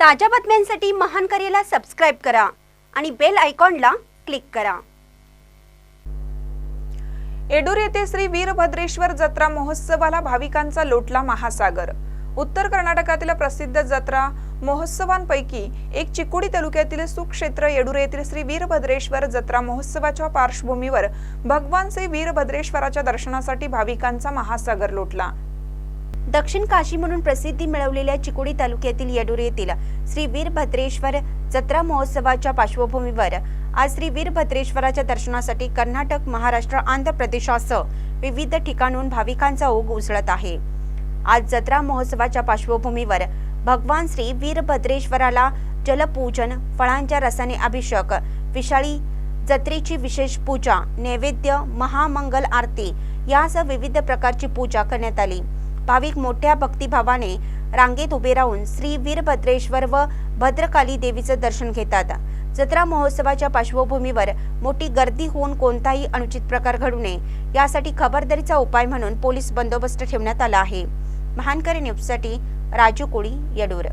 ताज्या बातम्यांसाठी महान करेला सबस्क्राईब करा आणि बेल आयकॉनला क्लिक करा. येडूर येथे श्री वीरभद्रेश्वर जत्रा महोत्सवाला भाविकांचा लोटला महासागर. उत्तर कर्नाटकातील प्रसिद्ध जत्रा महोत्सवांपैकी एक चिकोडी तालुक्यातील सुक्षेत्र येडूर येथील श्री वीरभद्रेश्वर जत्रा महोत्सवाच्या पार्श्वभूमीवर भगवान श्री वीरभद्रेश्वराच्या दर्शनासाठी भाविकांचा महासागर लोटला. दक्षिण काशी म्हणून प्रसिद्धी मिळवलेल्या चिकोडी तालुक्यातील येडूर येथील श्री वीरभद्रेश्वर जत्रा महोत्सवाच्या पार्श्वभूमीवर आज श्री वीरभद्रेश्वराच्या दर्शनासाठी कर्नाटक महाराष्ट्र आंध्र प्रदेशासह विविध ठिकाणून भाविकांचा ओघ उसळत आहे. आज जत्रा महोत्सवाच्या पार्श्वभूमीवर भगवान श्री वीरभद्रेश्वराला जलपूजन फळांच्या रसाने अभिषेक विशाळी जत्रेची विशेष पूजा नैवेद्य महामंगल आरती यासह विविध प्रकारची पूजा करण्यात आली. भाविक मोठ्या भक्तिभावाने रांगेत उभे राहून श्री वीरभद्रेश्वर व भद्रकाली देवीचं दर्शन घेतात. जत्रा महोत्सवाच्या पार्श्वभूमीवर मोठी गर्दी होऊन कोणताही अनुचित प्रकार घडू नये यासाठी खबरदारीचा उपाय म्हणून पोलीस बंदोबस्त ठेवण्यात आला आहे. महानकरी न्यूजसाठी राजू कोळी येडूर.